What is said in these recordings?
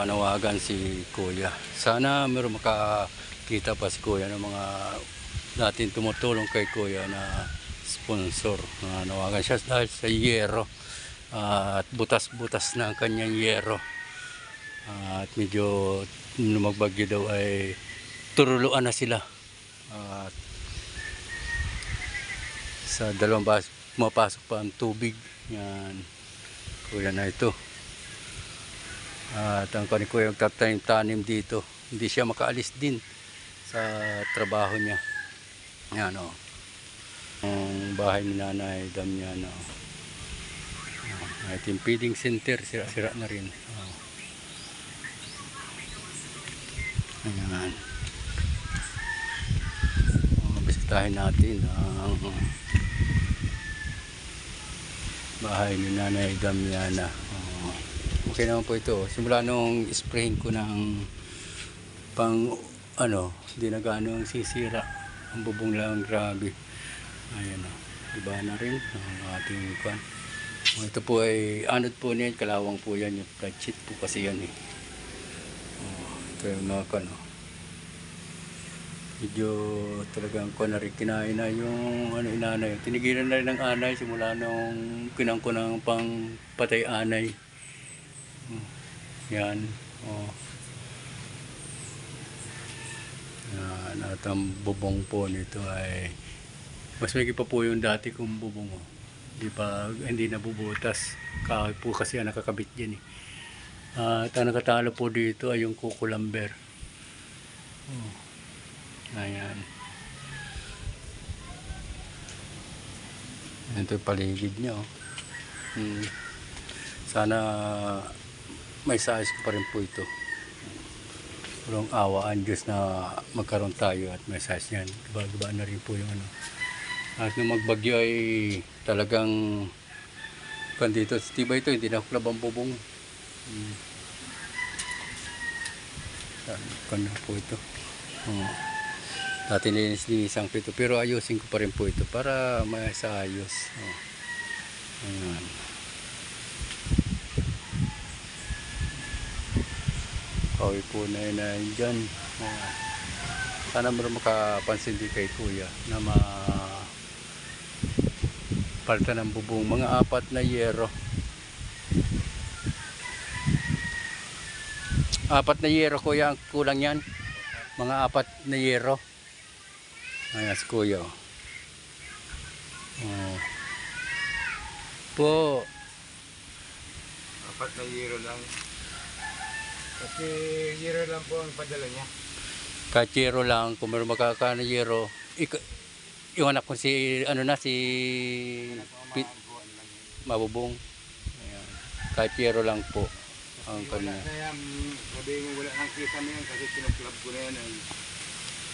panawagan si Kuya. Sana meron makakita pa si Kuya ng mga dating tumutulong kay Kuya na sponsor. Na nawagan siya dahil sa yero. Ah, at butas-butas na ang kanyang yero. Ah, at medyo nung magbagyo daw ay turuluan na sila. At sa dalawang bas pumapasok pa ang tubig. Yan. Kuya na ito. At ang kani kuya magtatanim tanim dito. Hindi siya makaalis din sa trabaho niya. Yan o. Ang bahay ni nanay Damiano. Uh, yung feeding center, sira-sira na rin. Oh. Ayan. Oh, bisitahin natin ang bahay ni Nanay Damiana. Okay naman po ito. Simula nung sprayin ko ng pang ano, hindi na gano'ng sisira. Ang bubong lang grabe. Ayan o. Iba na rin ang ating kwan. Oh, ito po ay anod po niyan, kalawang po yan. Yung flat po kasi yan eh. Oh, ito yung mga kwan oh. Medyo talagang ko na rin kinain na yung ano, inanay. Tinigilan na rin ng anay simula nung kinang ko ng pang patay anay. Hmm. Yan. Oh. Yan. At ang bubong po nito ay mas may pa po yung dati kong bubong. Oh. Hindi pa, hindi nabubutas. Kahoy po kasi ang nakakabit dyan eh. At ang nakatalo po dito ay yung kukulamber. Oh. Ayan. Ito yung paligid niya. Oh. Hmm. Sana may ko pa rin po ito. Walang awaan Diyos na magkaroon tayo at may size niyan. Giba-giba na rin po yung ano. At nung magbagyo ay talagang kan dito. Tiba ito, hindi na kulab ang bubong. Hmm. Kan na po ito. Oh. Dati nilinis-linisan ko ito. Pero ayusin ko pa rin po ito para may sa ayos. Oh. Ayan. Kawi po na yun na yun dyan. Sana meron makapansin din kay kuya na ma palitan ng bubong. Mga apat na yero. Apat na yero kuya ang kulang yan. Mga apat na yero. Ayan si kuya. oh. Oh. Po, Apat na euro lang. Kasi euro lang po ang padala niya. kachero lang, kung meron makaka na yero, ik- yung anak ko si, ano na, si Pi- Mabubong. Ayan. Kachero lang po ang Wala kanya. na yan. Sabi mo wala nang kita na yan kasi kinuklab ko na yan. Ay.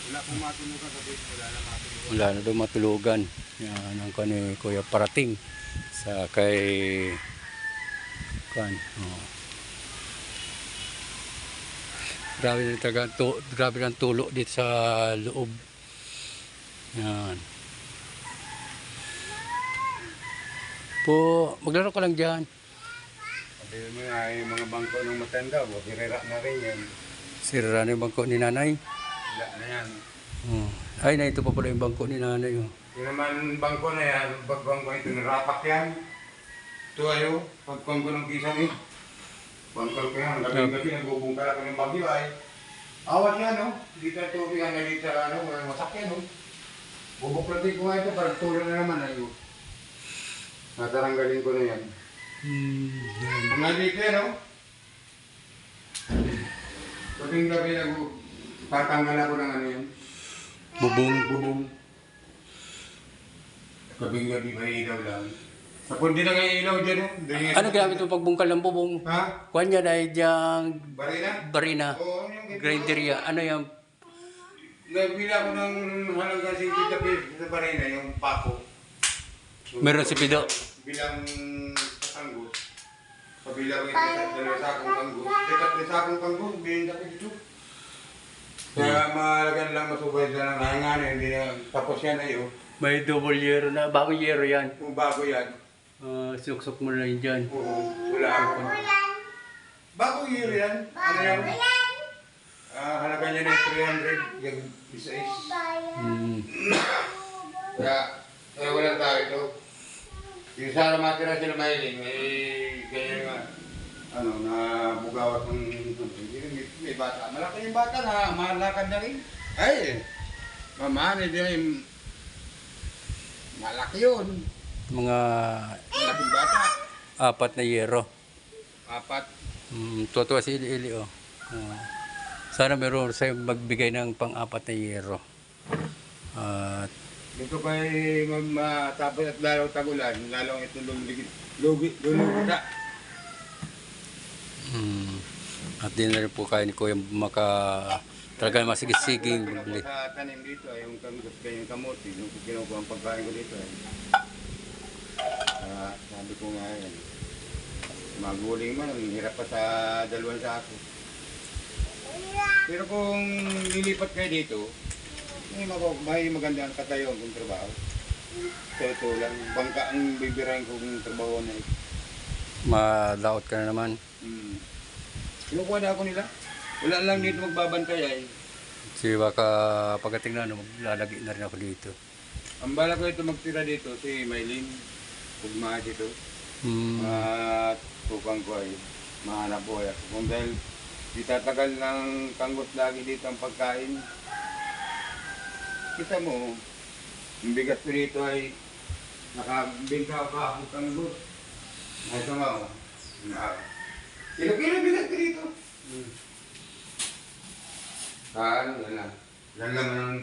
Wala kong matunugan sabi mo wala na matunugan. Wala na daw matulugan. Yan ang kani Kuya parating sa kay kan. Oh. Grabe na taga tu, grabe ng tulo dito sa loob. Yan. Po, maglaro ka lang diyan. Sabi mo ay mga bangko ng matanda. Wakirera na rin yan. Sira na yung bangko ni nanay. Wala na yan. Oh. Ay, na ito pa pala yung bangko ni nanay. Oh. Yung naman bangko na yan, pag bangko ito narapak yan. Ito ayo, pagkuhan ko ng kisang eh. Bangkal ko yan, gabi-gabi nagbubungkal ako ng bagyo ay. Awat yan no, dito ang tubig ang galit sa ano, walang masakyan no. Bubuklatin ko nga ito, parang tulong na naman ayo. Nataranggalin ko na yan. Hmm. yan. Mga dito yan no. Paging gabi nag tatanggal ako ng ano yan. Bubong. Bubong. Gabing gabi may ilaw lang. Sa pundi na nga yung ilaw dyan. Doon yung- Ano gamit mo pagbungkal ng bubong? Ha? Kuhan yan ay diyang Barina? barina. Oo, yung ganito. Grinderia. Ano yan? Nagbila ko ng halagang 50 pesos sa barina, yung pako. Meron si Pido. Bilang kasanggot. Pabilang ito sa dalawang sakong kanggo. Ito sa sakong kanggo, binenta ko dito. Kaya mahalagan lang masubay sa ng hangan, hindi na tapos yan ay oh. May double yero na. Bagong yero yan. Kung bago yan, Uh, suksok mo na yun dyan. oo, wala ako. Bagong year yan. Ano yan? Ah, halaga niya na 300. Yung isa is. Hmm. Kaya, kaya walang tao ito. Yung sana matira sila mailing, eh, kaya nga, ano, na bugawat ng, may, may bata. Malaki yung bata na, malakad na rin. Ay, mamani din yung, malaki yun. Mga Malaking bata. apat na yero. Apat. Hmm, tuwa si Ili Ili oh. Ah. sana meron sa'yo magbigay ng pang-apat na yero. At Dito pa matapos at lalo tagulan, lalong ito lumigit. Lugi, lulugta. Hmm. At di na rin po kayo ni Kuya maka talaga masigisiging bibili. Sa tanim dito, ay yung yung kamuti, yung kinukuha ang pagkain ko dito. Eh. Ko nga yan. Maguling man, hirap pa sa dalawang sako. Pero kung lilipat kayo dito, may, mag- may maganda ang katayon kung trabaho. So ito lang, bangka ang bibirahin kong trabaho na ito. Malaot ka na naman. Hmm. Kinukuha na ako nila. Wala lang dito magbabantay ay. Kasi baka pagdating na ano, maglalagi na rin ako dito. Ang bala ko ito magtira dito, si Maylin. Pugma dito. Hmm. At tukang ko ay mahanap buhay ako. Kung dahil di tatagal ng kanggot lagi dito ang pagkain. Kita mo, ang bigat ko dito ay nakabingka pa ang kanggot. Ay, ito nga oh. Na- Kilo-kilo bigat ko dito. Hmm. Ah, ano, yan lang. Lang ang...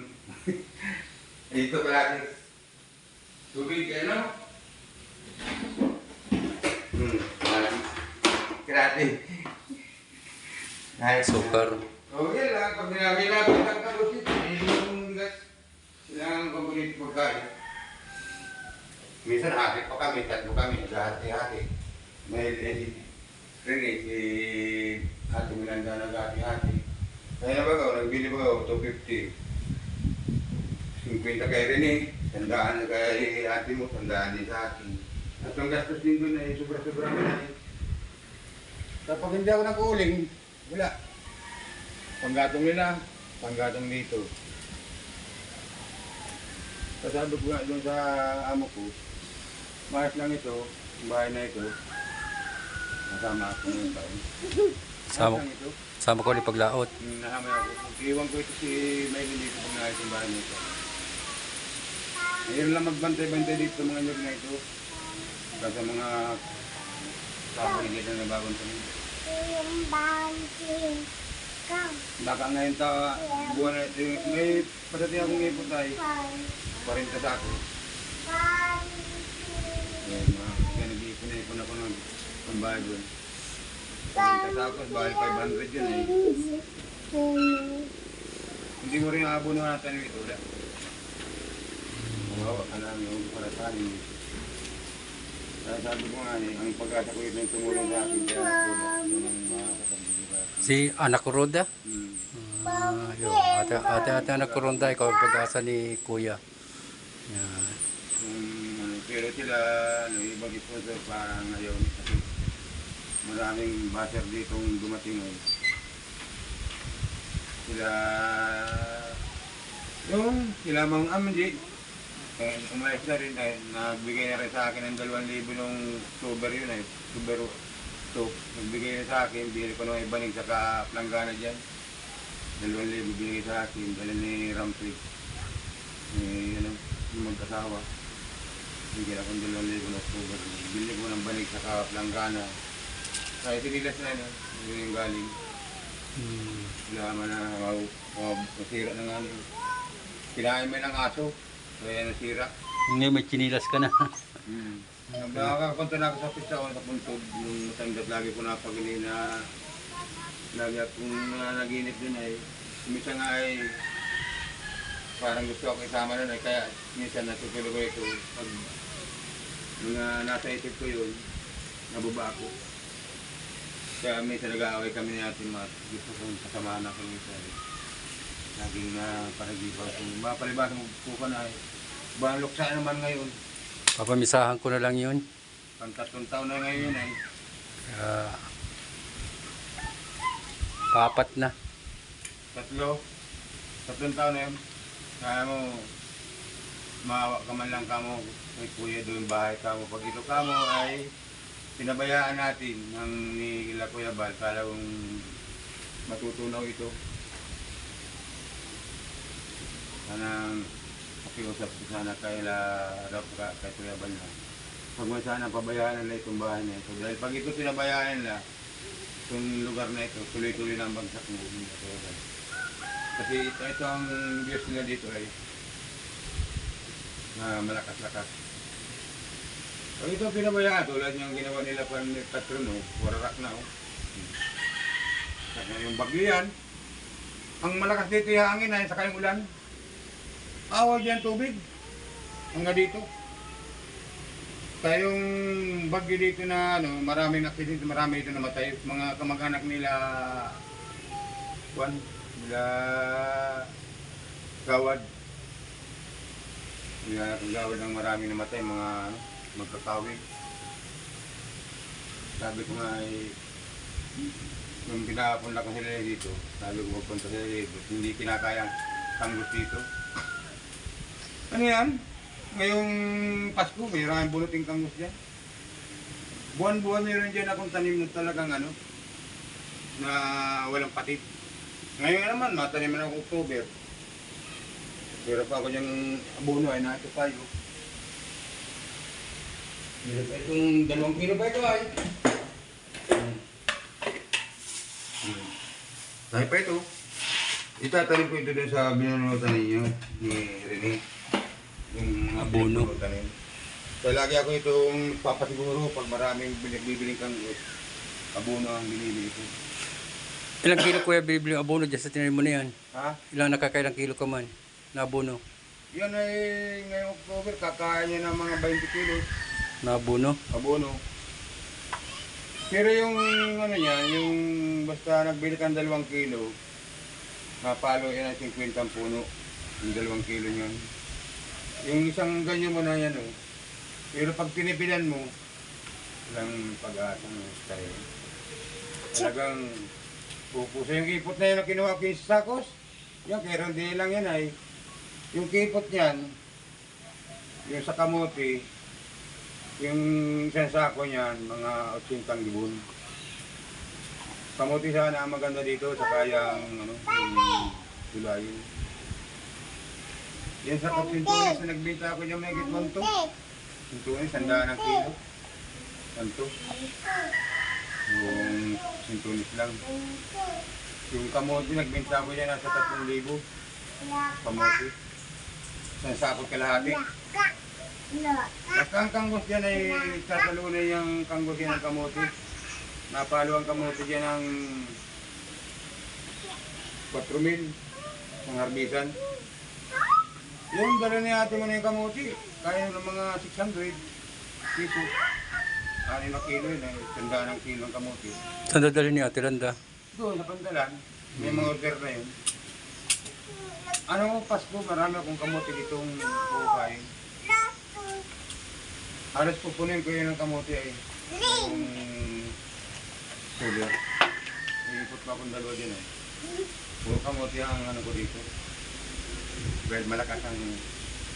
dito palagi. Tubig, ano? Hmm. Grabe. Kahit Sukar. Oh, yan lang. Pag nilagay-lagay ng kalot ito, hindi yung bigas. Kailangan kong bulit pagkain. Minsan hati pa kami, tatlo kami, hati-hati. May edit. Rene, si Ate Miranda nag-hati-hati. Kaya na ba ko, nagbili ba ako, 250. 50 kay Rene, tandaan na kay ate mo, tandaan din sa akin. At ang gastos din doon ay sobra-sobra na eh. Kapag hindi ako nag-uuling, wala. Panggatong nila, panggatong dito. Sasabi ko nga doon sa amo ko, maayos lang ito, ang bahay na ito. Kasama ako ng taon. Sama, lang ito. sama ko ulit paglaot. Yung nahamay ako. Iwan ko ito si Maylin dito pag naayos yung bahay nito. Mayroon lang magbantay-bantay dito mga nyog na ito. Kasi mga kapagigit na nabagong sa mga. Baka ngayon ta, buwan na ito, may padating akong ipot ay 40 sa ako. Ngayon, mga kaya nag-iipon-ipon ako ng pambayad doon. 40 sa ako, bahay 500 yun eh. Hindi mo rin abo na natin ito. Wala. Oo, alam yung para sa akin. Sabi ko nga eh, ang pag-asa ko yun tumulong sa akin kaya ako yun ang mga kasabili Si anak ko Roda. Hmm. Ah, yun. Ate, ate, ate anak ko Roda, ikaw ang pag-asa ni Kuya. Yan. Um, ano, pero sila, ano, ibang sponsor pa ngayon kasi maraming basher dito dumating ngayon. Sila, yung, sila mang amdi, eh, umalis na rin, eh, nagbigay na rin sa akin ng 2,000 nung October yun eh, October 2, nagbigay na sa akin, bili ko ng ibanig sa kaplanggana dyan. 2,000 binigay sa akin, dala ni Ramsey. Eh, ano, yung magkasawa. Bigyan akong dalawang libo na October. Bili ko ng banig sa Kaplangana. Kaya sinilas na yun, yun yung galing. Hmm. Wala man na, nasira na nga. Kinain mo ng aso, kaya nasira. Ngayon may chinilas ka na. Hmm. Nakakapunta na ako sa pista ko sa. Yung matanggat lagi ko napagili na lagi akong naginip din ay minsan nga ay parang gusto ako isama na kaya minsan natutulog ko ito pag mga nasa isip ko yun nababa ako kaya minsan nag-aaway kami ni ating mga gusto kong kasamahan ako minsan laging na panagipaw ko mapalibasa mo po ka na eh balok sa naman ngayon Papamisahan ko na lang yun. Pang tatlong taon na ngayon ay Ah, Papat na. Tatlo. Tatlong taon na yun. Kaya mo, maawa ka man lang kamo, may kuya doon bahay kamo. Pag ito kamo ay pinabayaan natin ng ni Ila Kuya Bal. Kala kong matutunaw ito. Sana makiusap ko sana kay La Rob ka kay Kuya Bal na. Huwag mo sana pabayaan nila itong bahay na ito. Dahil pag ito pinabayaan nila, itong lugar na ito, tuloy-tuloy na ang bagsak mo. Hindi na. Kasi ito, ito ang views nila dito ay na malakas-lakas. Pag ito pinabayaan, tulad yung ginawa nila pa ni Patron, oh, wararak na. Oh. Yung bagyo yan, ang malakas dito yung hangin ay saka yung ulan. Awa dyan tubig. Hanggang dito. Kaya yung bagyo dito na ano, maraming aksidente, marami dito namatay. Mga kamag-anak nila, Juan, nila Gawad. Nila Gawad ng marami namatay, mga ano, magkakawig. Sabi ko nga ay, nung pinapunta ko sila dito, sabi ko pupunta sila dito, hindi kinakayang tanggos dito. Ano yan? Ngayong Pasko, may maraming bunuting kangus dyan. Buwan-buwan meron dyan akong tanim na talagang ano, na walang patid. Ngayon naman, matanim na ako October. Pero pa ako yung abono ay nato tayo. Meron pa itong dalawang kilo pa ito ay. Dahil pa ito. Itatanim ko ito doon sa binunutan ninyo ni Rene. Yung Abono. Kaya lagi ako itong papasiguro pag maraming binibiling kang abono ang binibili ko. Ilang kilo kuya bibili ang abono dyan sa tinanim mo na yan? Ha? Ilang nakakailang kilo ka man na abono? Yan ay ngayong October, kakain niya ng mga 20 kilos Na abono? abono. Pero yung ano niya, yung basta nagbili kang dalawang kilo, napalo yan ang 50 ang puno. Yung dalawang kilo niyan. Yung isang ganyan mo na yan oh. Pero pag pinipilan mo, walang pag-asa no, tayo. Talagang pupusa yung ipot na yun na kinuha ko yung sa sakos. Yan, kaya hindi lang yan ay. Yung kipot niyan, yung sa kamote, yung isang sako niyan, mga 80 libon. Kamote sana ang maganda dito sa kayang ano, yung tulayin. Yan sa kapintunis na nagbita ako niya may gitman to. Pintunis, sandaan ng kilo. Santo. Yung sintunis lang. Yung kamote, nagbenta ko niya nasa 3,000. Kamote. Isang sako kalahati. Basta ang kanggos dyan ay tatalunay yung kanggos yan ng kamote. Napalo ang kamote dyan ng 4,000 ng harbisan. Yung dala ni ate mo na yung kamote, kaya ng mga 600 piso. Ano na kilo yun, ay tanda ng kilo ng kamote. Saan dadali ni Ate Randa? Doon sa pandalan, may mga order na yun. Ano, Pasko, marami akong kamote ditong buhay. Halos pupunin ko yun ng kamote ay yung tuloy. Iipot pa akong dalawa din eh. Puro kamote ang ano ko dito. Well, malakas ang...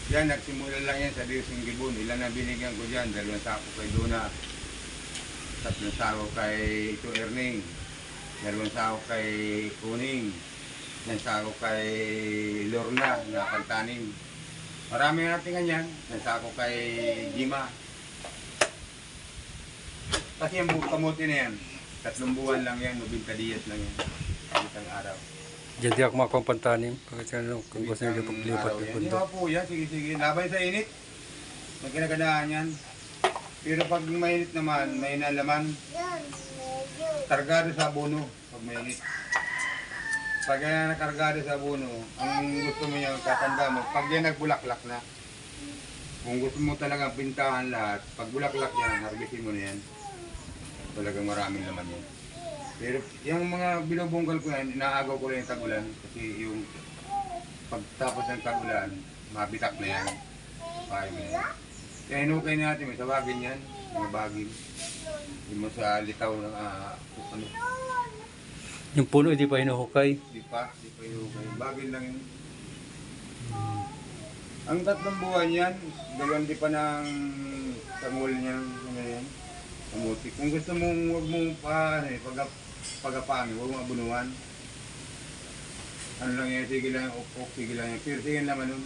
Yan, nagsimula lang yan sa Diosing Gibon. Ilan na binigyan ko dyan? Dalawang sako kay Duna. Tatlong sako kay Ito Erning. Dalawang sako kay Kuning. Isang sako kay Lorna na Kantaning. Marami natin ganyan. Isang sako kay Jima. Kasi yung kamote na yan, tatlong buwan lang yan, 90 dias lang yan. Isang araw. Diyan di ako makakampantanim. Pagkat ano, kung gusto nyo paglipat ng yan. bundok. Di ba po yan? Sige, sige. Laban sa init. May kinagandaan yan. Pero pag mainit naman, may nalaman, kargado sa abono pag mainit. Pag yan nakargado sa abono, ang gusto mo yung tatanda mo, pag yan nagbulaklak na, kung gusto mo talaga pintahan lahat, pag bulaklak yan, harbisin mo na yan. Talagang maraming laman yan. Pero yung mga binubunggal ko yan, inaagaw ko lang yung tagulan kasi yung pagtapos ng tagulan, mabitak na yan. Pahay na yan. Kaya inukay natin, may sabagin yan, mga bagin. Hindi mo sa litaw ng ah, ano. Yung puno hindi pa hinuhukay. Di pa, di pa yung Bagay lang yun. Ang tatlong buwan yan, dalawang di pa ng tangol niya, ano yan, kamuti. Kung gusto mong huwag mong pa, ano eh, pag, pagapangin, huwag mong abunuan. Ano lang yan, sige lang, upok, sige lang yan. Pero sige naman nun.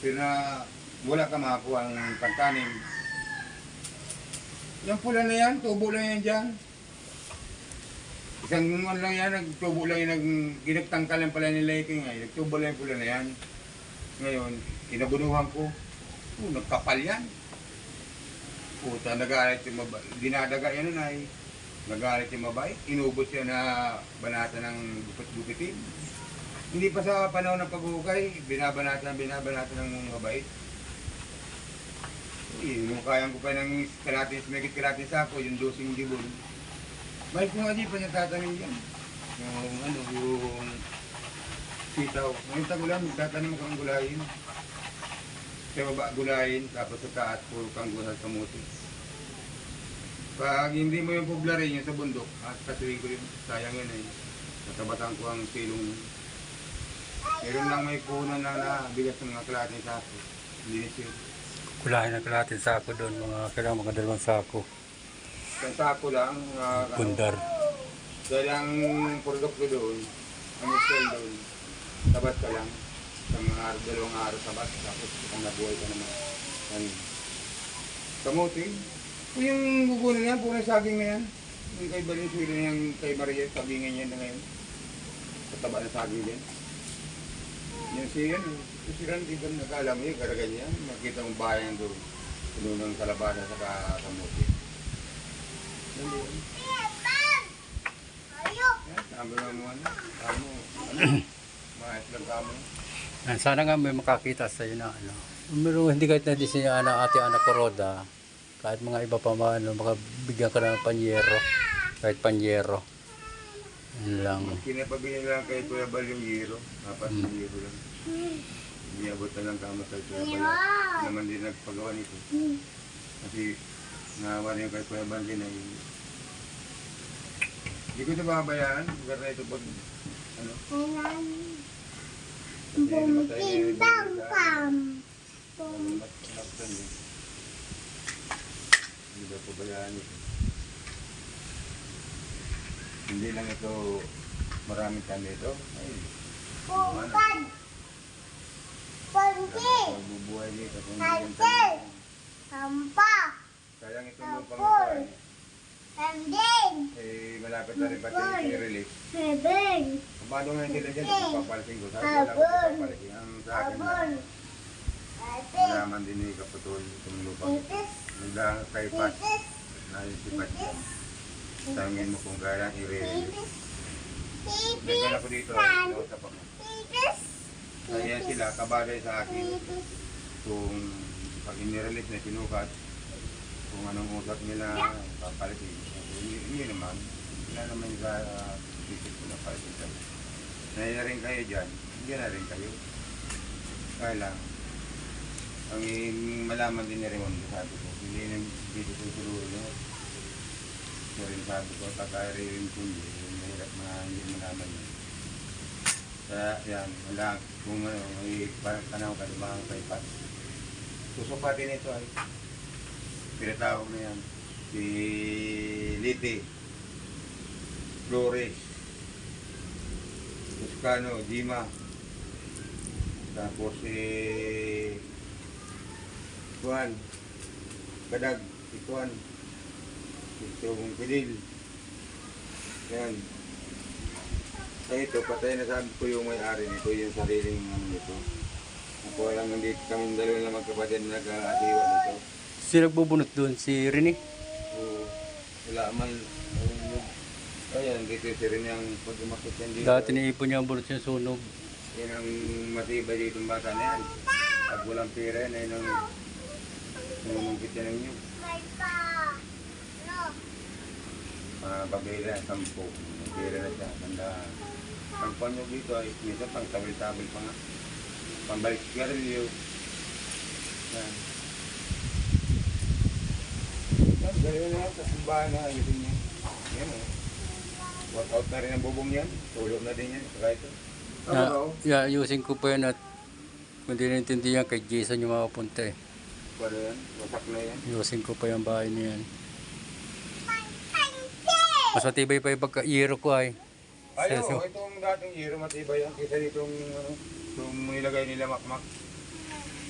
Pero na wala ka makakuha ang pagtanim. Yung pula na yan, tubo lang yan dyan. Isang ano lang yan, nagtubo lang yan, nag, ginagtangkal lang pala nila ito nga, nagtubo lang yung pula na yan. Ngayon, kinabunuhan ko, oh, nagkapal yan. Puta, nagalit yung mabay. Dinadaga yan nun ay, nagalit yung mabay. Inubos yan na banata ng gupit-gupitin. Hindi pa sa panahon ng paghukay, binabanata, binabanata ng mabait. Eh, yung kayang ko pa ng kalatis, may kalatis ako, yung dosing dibon. May kung hindi pa nagtatanim yan. Yung ano, yung sitaw. Ngayon tagulan, magtatanim ko ang gulayin. Sa baba gulayin, tapos sa taas, puro kang gulay kamuti. Pag hindi mo yung poblarin yung sa bundok, at kasuhin ko yun, sayang yun eh. Natabatan ko ang silong yun. Meron lang may puno na na bigas ng mga klase sa ako. Hindi siya. Kulahin na kalatin sako doon. Mga kailangan mga dalawang sako. Sa sako lang, uh, Bundar. dahil ang produkto doon, ang sell doon, tabat ka lang. Sa mga araw, dalawang araw tabat, tapos kung nabuhay ka naman. Yan. Kamuti. Yung gugunan yan, puro saging na yan. Yung kay Valenzuela na yung kay Maria, sabingin yan na ngayon. Sa taba na saging din. Yan si yan, si Randy ba nakaalam eh, karagan yan. Nakita mong bayan doon. Puno ng kalabana sa ka- kamuti. Yan doon. Yan, sabi lang mo ano, kamo, ano, maayos lang kamo. Sana nga may makakita sa iyo na ano. Pero hindi kahit na di siya na ate anak ko Roda. Kahit mga iba pa man, ano, makabigyan ka ng panyero. Kahit panyero. Yun lang. Kinapabili lang kay Kuya Bal yung hero, apat na hero lang. Hindi abot na lang kamo kay Kuya Bal. Hindi naman din nagpagawa nito. Kasi nawa rin kay Kuya Bal din ay hindi ko ito babayaan, lugar na ito pag ano, kasi namatay na yung ibang isa. Hindi ba pabayaan ito? Hindi lang ito maraming kami ito. Ay, magbubuhay dito kung hindi yan tayo. Sayang ito mo pangatay. Eh, malapit na rin pati i-release. Paano nga nila dyan? Papalisin ko. Papalisin. Ang sa akin na malaman din ni Kaputol itong lupa. Nagdaan kay Pat na yung si Pat dyan. Tangin mo kung kaya i-release. Nagdala ko dito. Ay, sa pa mo. Kaya sila, kabagay sa akin kung pag inirelease na sinukat, kung anong usap nila papalitin. Hindi, hindi naman. Wala naman sa uh, isip ko na palitin. Naya rin kayo dyan, hindi na rin kayo. Kaya lang, ang malaman din ni Raymond sabi ko, hindi na dito susurulo niya. So rin sabi ko, kakaya rin kung hindi, mahirap na hindi malaman niya. Kaya yan, wala, kung ano, may panahon ka ng mga kay Pat. Susupatin ito ay, pinatawag na yan, si Liti, Flores, Toscano, Jima, tapos si Juan, Kadag, si Juan, si Tugong Pilil, yan. Ay ito, patay na sabi ko yung may-ari nito, yung sariling ano nito. Ako lang hindi kami dalawa na magkapatid na nag-aasiwa nito. Sino nagbubunot doon? Si Rinig? So, wala man. Ayan, dito si rin yung pag umakit yan dito. Dati niipon niya ang bunot yung sunog. Yan ang matibay dito ng bata na yan. Pag walang pera yan, ayun ang sumumungkit yan ng nyug. Mga babela, sampo. May pera na siya. Tanda. Ang panyog dito ay minsan pang tabil-tabil pa nga. Pambalik sigarilyo. Yan. Yan, gano'n na yan. Sa simbahan na ayusin niya. Yan o. Workout na rin ang bubong yan. Tulog na din yan. Saka ito. Na, Oo. yeah, ayusin ko pa yan at kung di naintindihan kay Jason yung mapapunta eh. Paano yan? Wasak na yan. Ayusin ko pa yung bahay niyan. Mas matibay pa yung pagka-iro ko ay. Ay, oo, itong dating hero matibay yan. Kisa ditong ano, itong nilagay nila makmak.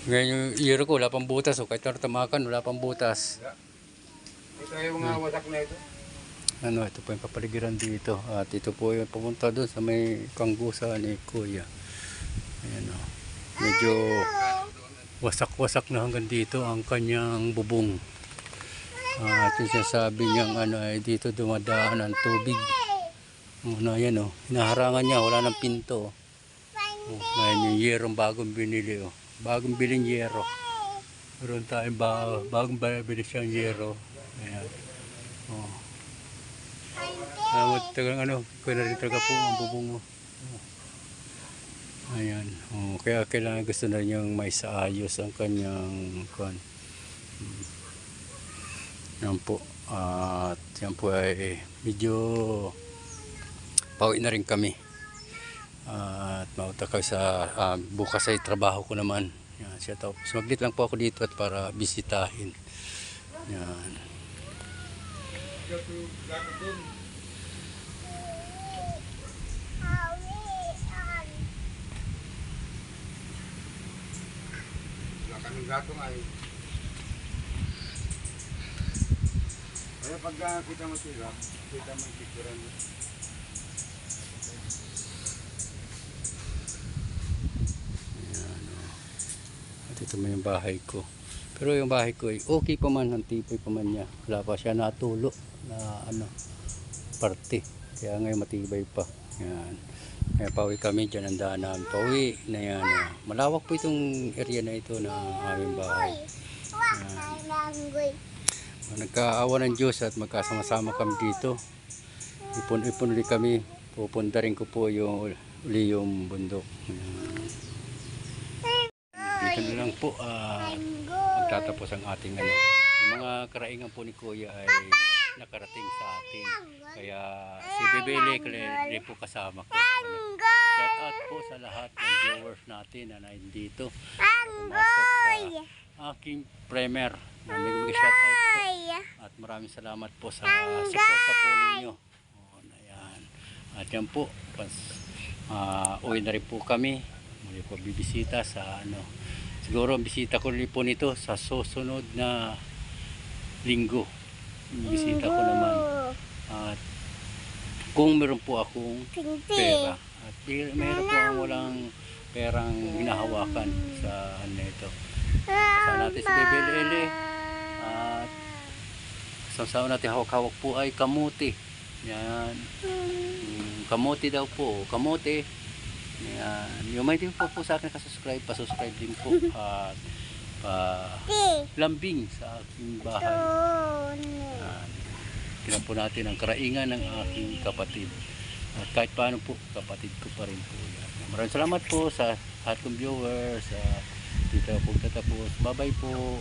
Ngayon yung iro ko, wala pang butas. O kahit natamakan, wala pang butas. Wala. Ito yung mga wasak na ito. Ano, ito po yung kapaligiran dito. At ito po yung papunta doon sa may kanggusa ni Kuya. Ayan o. Medyo wasak-wasak na hanggang dito ang kanyang bubong. At yung sinasabi niyang ano ay dito dumadaan ang tubig. Oh, na yan o. Hinaharangan niya, wala ng pinto. Oh, ngayon yung yerong bagong binili o. Bagong biling yero. Meron tayong ba bagong bili siyang yero. Ayan. Oh. Ah, tagang ano, kaya na rin talaga po ang bubong mo. Oh. Ayan. Oh, kaya kailangan gusto na niyang may saayos ang kanyang kwan. Hmm. Yan po. At yan po ay medyo pauwi na rin kami. At mauta kayo sa ah, bukas ay trabaho ko naman. Yan, siya tapos maglit lang po ako dito at para bisitahin. Yan. Kaming gatong ay. Kaya pag ah, kita mo sila, kita mo yung picturean mo. Oh. At ito mo yung bahay ko. Pero yung bahay ko ay okay pa man, ang tipoy pa man niya. Wala pa siya natulo na ano, parte. Kaya ngayon matibay pa. Yan. Kaya pauwi kami dyan, ang daan namin. Pauwi na yan. oh. Malawak po itong area na ito na aming bahay. Nagkaawa ng Diyos at magkasama-sama kami dito. Ipon-ipon ulit kami. Pupunta rin ko po yung uli yung bundok. Ayan. Dito na lang po ah, magtatapos ang ating ano. Yung mga karaingan po ni Kuya ay nakarating sa atin. Kaya si Bebe Lekle po kasama ko. Shout out po sa lahat ng viewers natin na nandito. Pumasok sa aking premier. Namig shout out po. At maraming salamat po sa suporta po ninyo. O, ayan. At yan po, pas, ah, uwi na rin po kami. Muli po bibisita sa ano. Siguro ang bisita ko rin po nito sa susunod na linggo. Yung bisita ko naman. At kung meron po akong pera. At meron po akong walang perang hinahawakan sa ano ito. Kasama natin si Bebe Lele. At sasawa natin hawak-hawak po ay kamuti. Yan. Mm, kamuti daw po. Kamuti. Yan. Yung may din po po sa akin kasubscribe, pasubscribe din po. At lambing sa aking bahay. Yan. Tingnan po natin ang karaingan ng aking kapatid. At kahit paano po, kapatid ko pa rin po yan. Maraming salamat po sa lahat kong viewers. Sa dito po tatapos. Bye bye po.